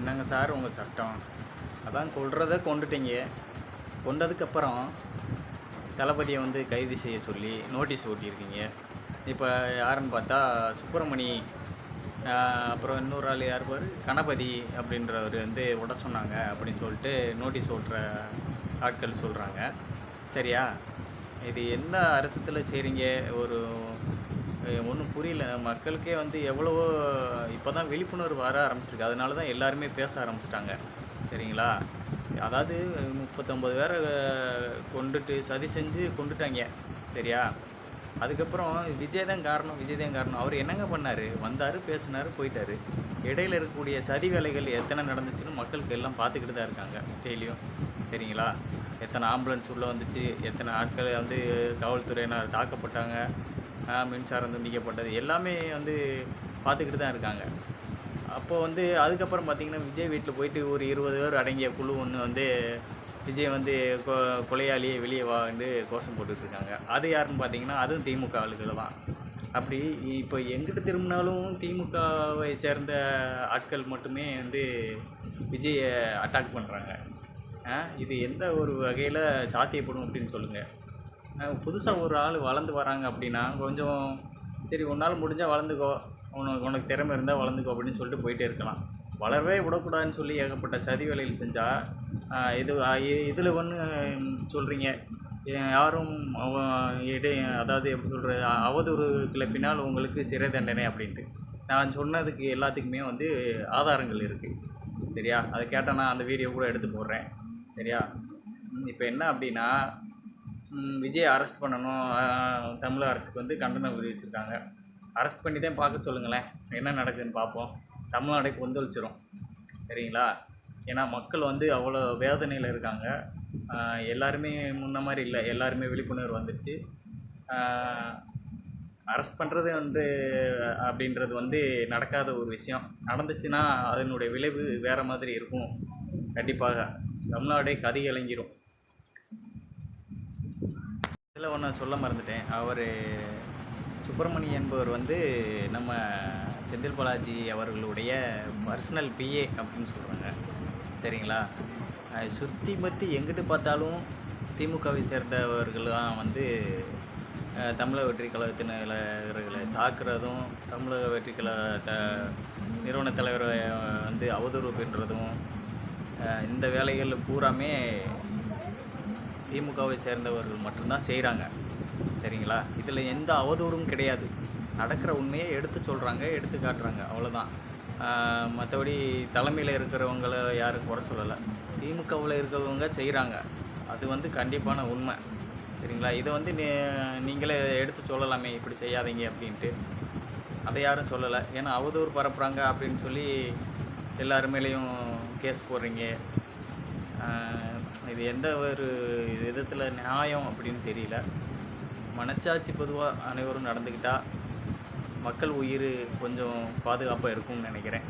என்னங்க சார் உங்கள் சட்டம்? அதான் கொல்றத கொண்டுட்டீங்க. கொண்டதுக்கப்புறம் தளபதியை வந்து கைது செய்ய சொல்லி நோட்டீஸ் ஓட்டியிருக்கீங்க. இப்போ யாருன்னு பார்த்தா சுப்பிரமணி அப்புறம் இன்னொரு ஆள் யார் பாரு? கணபதி அப்படின்றவர் வந்து விட சொன்னாங்க அப்படின்னு சொல்லிட்டு நோட்டீஸ் ஓட்டுற ஆட்கள் சொல்கிறாங்க சரியா? இது எந்த அர்த்தத்தில் செய்கிறீங்க ஒரு ஒன்றும் புரியல. மக்களுக்கே வந்து எவ்வளவோ இப்போ தான் விழிப்புணர்வு வர ஆரம்பிச்சிருக்கு. அதனால தான் எல்லாருமே பேச ஆரம்பிச்சிட்டாங்க. சரிங்களா? அதாவது முப்பத்தொம்பது பேரை கொண்டுட்டு சதி செஞ்சு கொண்டுட்டாங்க. சரியா? அதுக்கப்புறம் விஜய் தான் காரணம் விஜய் தான் காரணம். அவர் என்னங்க பண்ணார்? வந்தார் பேசினார் போயிட்டார். இடையில இருக்கக்கூடிய சதி வேலைகள் எத்தனை நடந்துச்சுன்னு மக்களுக்கு எல்லாம் பார்த்துக்கிட்டு தான் இருக்காங்க டெய்லியும். சரிங்களா? எத்தனை ஆம்புலன்ஸ் உள்ளே வந்துச்சு எத்தனை ஆட்கள் வந்து காவல்துறையினர் தாக்கப்பட்டாங்க மின்சாரம் துண்டிக்கப்பட்டது எல்லாமே வந்து பார்த்துக்கிட்டு தான் இருக்காங்க. அப்போது வந்து அதுக்கப்புறம் பார்த்திங்கன்னா விஜய் வீட்டில் போயிட்டு ஒரு இருபது பேர் அடங்கிய குழு ஒன்று வந்து விஜய் வந்து கொ கொலையாளியே வெளியே வான்னு கோஷம் போட்டுட்ருக்காங்க அது யாருன்னு பார்த்தீங்கன்னா அதுவும் திமுக ஆளுகள் தான். அப்படி இப்போ எங்கிட்ட திரும்பினாலும் திமுகவை சேர்ந்த ஆட்கள் மட்டுமே வந்து விஜயை அட்டாக் பண்ணுறாங்க இது எந்த ஒரு வகையில் சாத்தியப்படும் அப்படின்னு சொல்லுங்கள் புதுசாக ஒரு ஆள் வளர்ந்து வராங்க அப்படின்னா கொஞ்சம் சரி உன்னால் முடிஞ்சால் வளர்ந்துக்கோ. உனக்கு உனக்கு திறமை இருந்தால் வளர்ந்துக்கோ அப்படின்னு சொல்லிட்டு போயிட்டே இருக்கலாம். வளரவே விடக்கூடாதுன்னு சொல்லி ஏகப்பட்ட சதி வேலையில் செஞ்சால் இது இதில் ஒன்று சொல்கிறீங்க யாரும் அவ- இடை அதாவது எப்படி சொல்கிறது அவதூறு கிளப்பினால் உங்களுக்கு சிறை தண்டனை அப்படின்ட்டு. நான் சொன்னதுக்கு எல்லாத்துக்குமே வந்து ஆதாரங்கள் இருக்குது சரியா? அதை கேட்டால் நான் அந்த வீடியோ கூட எடுத்து போடுறேன். சரியா? இப்போ என்ன அப்படின்னா விஜய் அரெஸ்ட் பண்ணணும். தமிழக அரசுக்கு வந்து கண்டனம் விதிச்சிருக்காங்க அரெஸ்ட் பண்ணி தான் பார்க்க சொல்லுங்களேன். என்ன நடக்குதுன்னு பார்ப்போம். தமிழ்நாடை கொந்தளிச்சிரும். சரிங்களா? ஏன்னா மக்கள் வந்து அவ்வளோ வேதனையில் இருக்காங்க. எல்லாருமே முன்ன மாதிரி இல்லை. எல்லாருமே விழிப்புணர்வு வந்துடுச்சு அரெஸ்ட் பண்ணுறது வந்து அப்படின்றது வந்து நடக்காத ஒரு விஷயம். நடந்துச்சுன்னா அதனுடைய விளைவு வேறு மாதிரி இருக்கும். கண்டிப்பாக. தமிழ்நாடே கதி கலங்கிரும். இதில் ஒன்று சொல்ல மறந்துட்டேன். அவர் சுப்பிரமணி என்பவர் வந்து நம்ம செந்தில் பாலாஜி அவர்களுடைய பர்சனல் பிஏ அப்படின்னு சொல்கிறாங்க சரிங்களா? சுற்றி பற்றி எங்கிட்டு பார்த்தாலும் திமுகவை சேர்ந்தவர்கள்லாம் வந்து தமிழக வெற்றி கழகத்தினர்களை தாக்குறதும் தமிழக வெற்றி கழக த நிறுவன தலைவரை வந்து அவதூறு பண்ணுறதும் இந்த வேலைகள் பூராமே திமுகவை சேர்ந்தவர்கள் மட்டும்தான் செய்கிறாங்க சரிங்களா? இதில் எந்த அவதூறும் கிடையாது. நடக்கிற உண்மையை எடுத்து சொல்கிறாங்க எடுத்து காட்டுறாங்க. அவ்வளோதான் மற்றபடி தலைமையில் இருக்கிறவங்கள யாரும் குறை சொல்லலை. திமுகவில் இருக்கிறவங்க செய்கிறாங்க அது வந்து கண்டிப்பான உண்மை. சரிங்களா? இதை வந்து நீ நீங்களே எடுத்து சொல்லலாமே இப்படி செய்யாதீங்க அப்படின்ட்டு. அதை யாரும் சொல்லலை. ஏன்னா அவதூறு பரப்புகிறாங்க அப்படின்னு சொல்லி எல்லாருமேலேயும் கேஸ் போடுறீங்க. இது எந்த ஒரு விதத்தில் நியாயம் அப்படின்னு தெரியல. மனச்சாட்சி பொதுவாக அனைவரும் நடந்துக்கிட்டால் மக்கள் உயிர் கொஞ்சம் பாதுகாப்பாக இருக்கும்னு நினைக்கிறேன்.